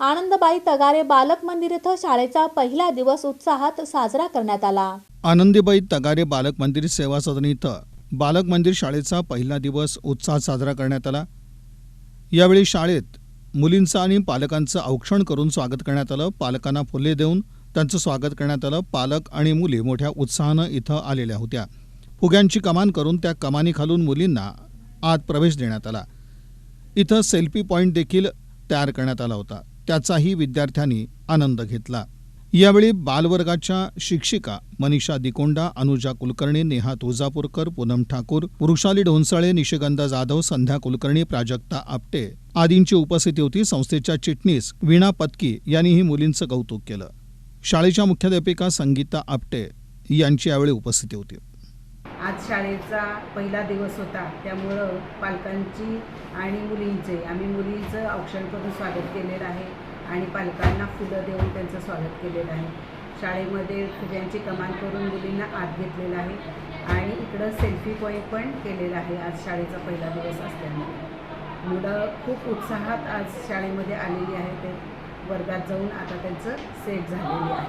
आनंदबाई तगारे बालक मंदिर इथं शाळेचा पहिला दिवस उत्साहात साजरा करण्यात आला. आनंदीबाई तगारे बालक मंदिर सेवा सदन इथं बालक मंदिर शाळेचा पहिला दिवस उत्साहात साजरा करण्यात आला. यावेळी शाळेत मुलींचं आणि पालकांचं औक्षण करून स्वागत करण्यात आलं. पालकांना फुले देऊन त्यांचं स्वागत करण्यात आलं. पालक आणि मुली मोठ्या उत्साहानं इथं आलेल्या होत्या. फुग्यांची कमान करून त्या कमानीखालून मुलींना आत प्रवेश देण्यात आला. इथं सेल्फी पॉईंट देखील तयार करण्यात आला होता. त्याचाही विद्यार्थ्यांनी आनंद घेतला. यावेळी बालवर्गाच्या शिक्षिका मनीषा दिकोंडा अनुजा कुलकर्णी नेहा तुळजापूरकर पूनम ठाकूर वृषाली ढोंसळे निशिगंधा जाधव संध्या कुलकर्णी प्राजक्ता आपटे आदींची उपस्थिती होती. संस्थेच्या चिटणीस वीणा पत्की यांनीही मुलींचं कौतुक केलं. शाळेच्या मुख्याध्यापिका संगीता आपटे यांची यावेळी उपस्थिती होती. शाळेचा पहिला दिवस होता. त्यामुळं पालकांची आणि मुलींचे आम्ही मुलींचं औक्षण करून स्वागत केलेलं आहे आणि पालकांना फुलं देऊन त्यांचं स्वागत केलेलं आहे. शाळेमध्ये फुग्यांची कमान करून मुलींना आत घेतलेलं आहे आणि इकडं सेल्फी पॉईंट पण केलेला आहे आज शाळेचा पहिला दिवस असल्यामुळे. मुलं खूप उत्साहात आज शाळेमध्ये आलेली आहेत. ते वर्गात जाऊन आता त्यांचं सेट झालेली आहे.